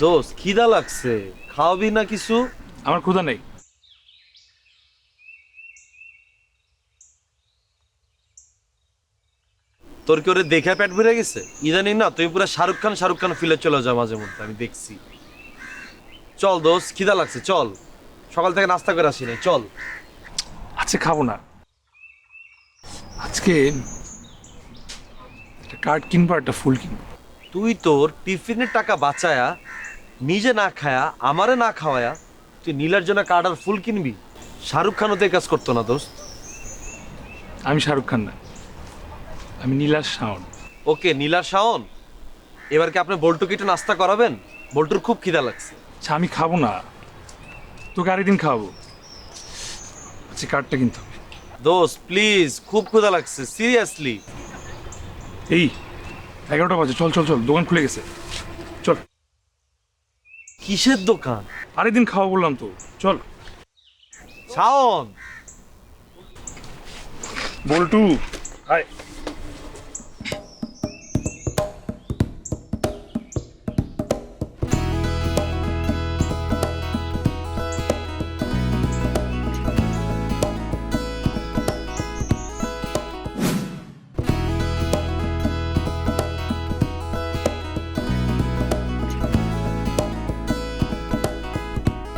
দোস্ত খিদা লাগছে। খাওয়াবি না কিছু? আমার ক্ষুধা নেই। তোর কি ওরে দেখে পেট ভরে গেছে? ইদানিং না তুই পুরো শাহরুখ খান শাহরুখ খান ফিলে চলে যাও মাঝে মধ্যে আমি দেখছি। চল দোস্ত খিদা লাগছে চল। সকাল থেকে নাস্তা করে আসি নাই চল। আজকে খাব না। আজকে একটা কার্ড কিনবো একটা ফুল কিনবো। তুই তোর টিফিনের টাকা বাঁচায়া নিজে না খায়া আমারে না খাওয়ায়া তুই নীলার জন্য কার্ড আর ফুল কিনবি? শাহরুখ খানও তো এই কাজ করতো না দোস্ত। আমি শাহরুখ খান না। আমি নীলাস শাওন। ওকে নীলা শাওন? এবার কি আপনি বল্টুকে একটু নাস্তা করাবেন? বল্টুর খুব খিদা লাগছে। আচ্ছা আমি খাব না। তোকে আরেকদিন খাওয়াবো। আচ্ছা কার্ডটা কিনতে হবে। দোস্ত প্লিজ খুব ক্ষুধা লাগছে সিরিয়াসলি। এই এগারোটা বাজে চল চল চল দোকান খুলে গেছে। কিসের দোকান? আরেকদিন খাওয়া বললাম তো। চল। শাওন! বল্টু। আয়